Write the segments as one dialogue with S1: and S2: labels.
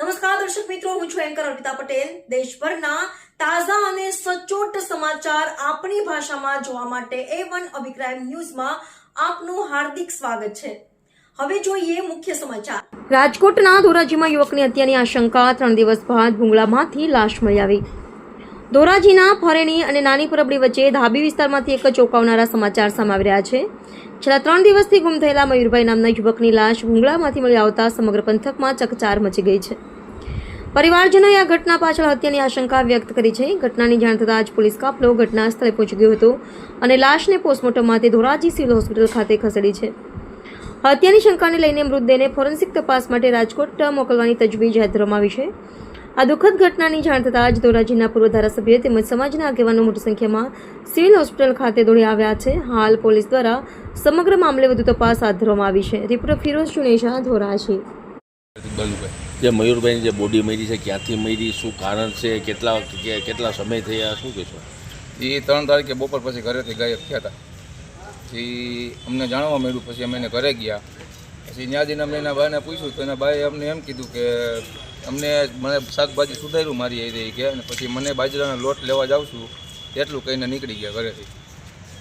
S1: નમસ્કાર, દર્શક મિત્રો, હું છું એન્કર અર્પિતા પટેલ. દેશભરના તાજા અને સચોટ સમાચાર આપણી ભાષામાં જોવા માટે એ વન અભિપ્રાય ન્યૂઝમાં આપનું હાર્દિક સ્વાગત છે. હવે જોઈએ મુખ્ય સમાચાર. રાજકોટના ધોરાજીમાં યુવકની હત્યાની આશંકા, ત્રણ દિવસ બાદ ભૂંગળામાંથી લાશ મળી આવી. ધોરાજીના ફરેણી અને નાની પરબડી વચ્ચે ધાબી વિસ્તારમાંથી એક ચોંકાવનારા સમાચાર સામે રહ્યા છે. છેલ્લા ત્રણ દિવસથી ગુમ થયેલા મયુરભાઈ નામના યુવકની લાશ ભૂંગળામાંથી મળી આવતા સમગ્ર પંથકમાં ચકચાર મચી ગઈ છે. પરિવારજનોએ આ ઘટના પાછળ હત્યાની આશંકા વ્યક્ત કરી છે. ઘટનાની જાણ થતાં જ પોલીસ કાફલો ઘટના સ્થળે પહોંચી ગયો હતો અને લાશને પોસ્ટમોર્ટમ માટે ધોરાજી સિવિલ હોસ્પિટલ ખાતે ખસેડી છે. હત્યાની શંકાને લઈને મૃતદેહને ફોરેન્સિક તપાસ માટે રાજકોટ મોકલવાની તજવીજ હાથ ધરવામાં આવી છે. આ દુઃખદ ઘટનાની જાણ થતાં જ ધોરાજીના પૂર્વ ધારાસભ્ય તેમજ સમાજના આગેવાનો મોટી સંખ્યામાં સિવિલ હોસ્પિટલ ખાતે દોડી આવ્યા છે. હાલ પોલીસ દ્વારા સમગ્ર મામલે વધુ તપાસ હાથ ધરવામાં આવી છે. રિપોર્ટર ફિરોઝ ચુનેશા ધોરાજી
S2: જે મયુરભાઈની જે બોડી મળી છે ક્યાંથી મળી શું કારણ છે કેટલા કેટલા સમય થયા શું કહેશો?
S3: એ ત્રણ તારીખે બપોર પછી ઘરેથી ગાયબ થયા હતા. એ અમને જાણવા મળ્યું પછી અમે એને ઘરે ગયા. પછી જઈને અમે એના ભાઈને પૂછ્યું તો એના ભાઈએ અમને એમ કીધું કે અમને મને શાકભાજી સુધાર્યું મારી એ રહી કે, અને પછી મને બાજરાનો લોટ લેવા જાઉં છું, એટલું કહીને નીકળી ગયા ઘરેથી.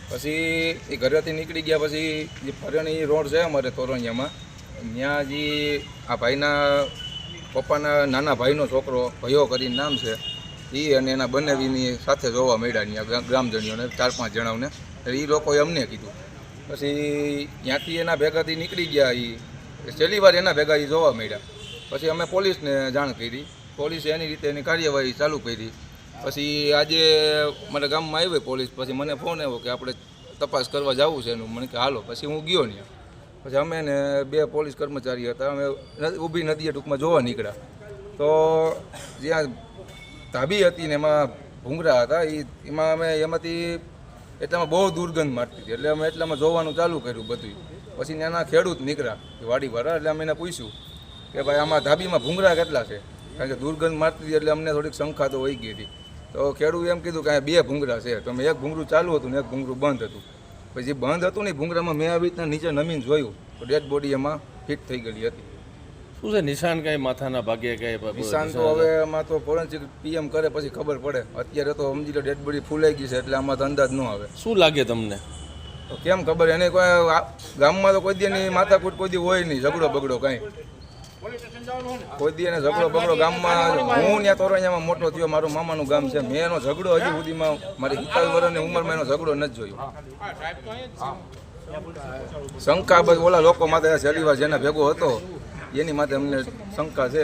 S3: પછી એ ઘરેથી નીકળી ગયા પછી જે ફરણી રોડ છે અમારે તોરણિયામાં ત્યાં જે આ ભાઈના પપ્પાના નાના ભાઈનો છોકરો ભયો કરીને નામ છે એ અને એના બંને સાથે જોવા મળ્યા ત્યાં ગ્રામજનીઓને ચાર પાંચ જણાવને એ લોકોએ અમને કીધું પછી ત્યાંથી એના ભેગાથી નીકળી ગયા એ છેલ્લી વાર એના ભેગા એ જોવા મળ્યા. પછી અમે પોલીસને જાણ કરી. પોલીસે એની રીતે એની કાર્યવાહી ચાલુ કરી. પછી આજે મારા ગામમાં આવી પોલીસ. પછી મને ફોન આવ્યો કે આપણે તપાસ કરવા જવું છે એનું. મને કે હાલો, પછી હું ગયો ને પછી અમે ને બે પોલીસ કર્મચારી હતા. અમે ઊભી નદીએ ટૂંકમાં જોવા નીકળ્યા. તો જ્યાં ધાબી હતી ને એમાં ભૂંગરા હતા એ એમાં અમે એમાંથી એટલામાં બહુ દુર્ગંધ મારતી હતી. એટલે અમે એટલામાં જોવાનું ચાલુ કર્યું બધું પછી નાના ખેડૂત નીકળ્યા વાડીવાળા એટલે અમે એને પૂછ્યું કે ભાઈ, આમાં ધાબીમાં ભૂંગરા કેટલા છે? કારણ કે દુર્ગંધ મારતી હતી એટલે અમને થોડીક શંખા તો હોઈ ગઈ હતી. તો ખેડૂત એમ કીધું કે બે ભૂંગરા છે. તો મેં એક ભૂંગરું ચાલુ હતું ને એક ભૂંગરું બંધ હતું. પછી બંધ હતું ને ભૂંગરામાં મેં આવી રીતના નીચે નમીને જોયું. તો ડેડ બોડી એમાં ફિટ થઈ ગયેલી હતી.
S2: શું છે નિશાન કઈ માથાના ભાગે કઈ
S3: નિશાન તો હવે આમાં તો ફોરેન્સિક પીએમ કરે પછી ખબર પડે. અત્યારે તો સમજી લો ડેડ બોડી ફૂલાઈ ગઈ છે એટલે આમાં તો અંદાજ ન આવે.
S2: શું લાગે તમને?
S3: તો કેમ ખબર એને કોઈ ગામમાં તો કોઈ દી એની માથાકૂટ કોઈ દી હોય નહીં ઝઘડો બગડો કાંઈ. કોઈ દી એને ઝઘડો બગડો ગામમાં હું ત્યાં તોરણિયામાં મોટો થયો મારું મામાનું ગામ છે. મેં એનો ઝઘડો હજી સુધીમાં મારી સિત્તાવીસ વર્ષની ઉંમરમાં એનો ઝઘડો નથી જોયો. શંકા બસ ઓલા લોકો માથે શનિવાર જેને ભેગો હતો એની માટે અમને શંકા છે.